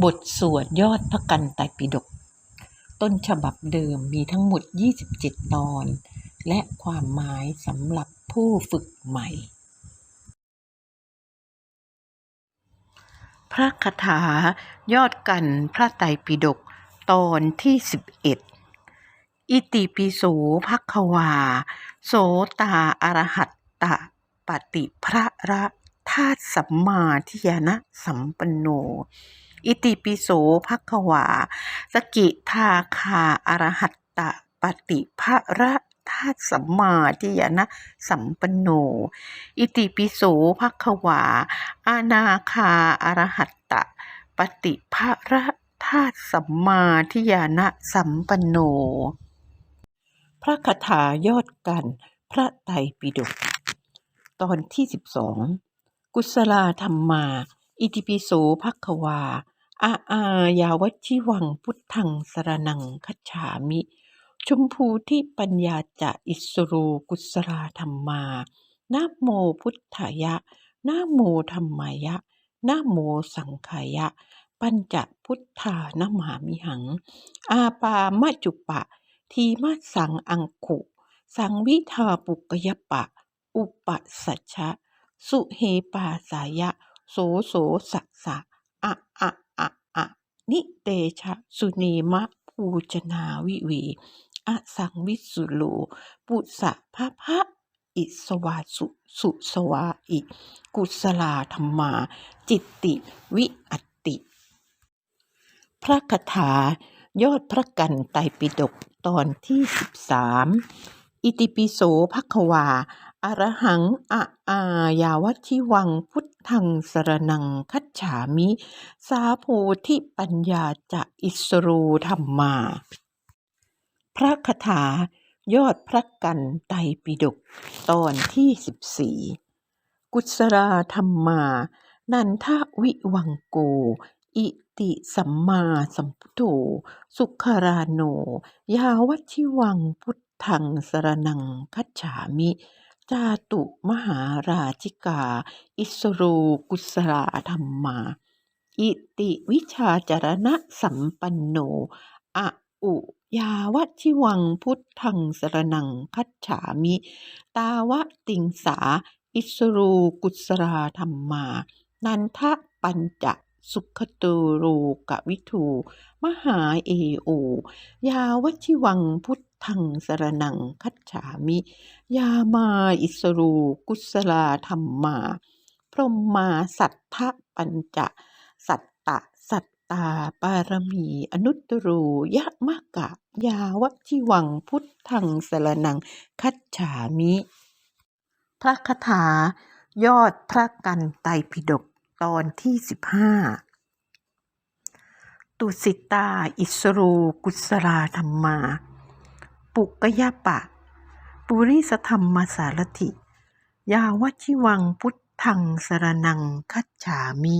บทสวดยอดพระกันไตรปิฎกต้นฉบับเดิมมีทั้งหมด 27 ตอน และความหมายสำหรับผู้ฝึกใหม่ พระคาถายอดกันพระไตรปิฎกตอนที่ 11 อิติปิโสภควา โสตาอรหัตตะปฏิพระระ ธาตุสัมมาทิยานะสัมปันโน อิติปิโสภควา สกิทาคาอรหัตตะปฏิพระระธาตุสัมมาทิยานะสัมปันโน อิติปิโสภควา อานาคาอรหัตตะปฏิภะระธาตุสัมมาทิยานะสัมปันโน พระคาถายอดกัน พระไตรปิฎกตอนที่สิบสอง กุศลธรรมา อิติปิโสภควา อาอายาวชิวังพุทธังสรนังคัจฉามิ ชมพูที่ปัญญาจะอิสรูกุศลธรรมานะโมพุทธายะนะโมธรรมายะนะโมสังขายะ ปัญจพุทธานมามิหัง อาปามะจุปะ ทีมาสังอังคุ สังวิทาปุกยปะ อุปสัชชะ สุเฮปาสายะ โสโสสะสะอะอะอะอะนิเตชะสุเนมะภูจนาวิเวอสังวิสุโลปุสะพะพะอิสวาสุสุสวาอิ กุศลาธรรมา จิตติวิอัตติ พระคาถายอดพระกันไตรปิฎกตอนที่สิบสามอิติปิโสภควา อรหังอะอายาวัชิวังพุทธังสรนังคัจฉามิ สาโพธิปัญญาจะอิสรูธรรมาพระคาถายอดพระกันไตรปิฎกตอนที่สิบสี่กุศลธรรมา นันทวิวังโก อิติสัมมาสัมพุทโธสุขราโน ยาวัชิวังพุทธังสรนังคัจฉามิ จาตุมหาราชิกา อิสโรกุศลธรรมา อิติวิชาจารณะสัมปันโนอะอุยาวชิวังพุทธังสรนังคัจฉามิ ตาวะติงสา อิสรูกุศลธรรมา นันทะปัญจสุขตโรกวิทู มหาเอโอยาวชิวังพุท ธังสรนังคัจฉามิ ยามาอิสรูกุศลธรรมา พรหมมาสัทธปัญจ สัตตะสัตตาปารมี อนุตตรูยะมะกะ ยาวชิวังพุทธังสรนังคัจฉามิ พระคาถายอดพระกันไตรปิฎกตอนที่สิบห้าตุสิตา อิสรูกุศลธรรมา ปุกยปะ ปุริสธรรมสารถิ ยาวชิวังพุทธังสรนังคัจฉามิ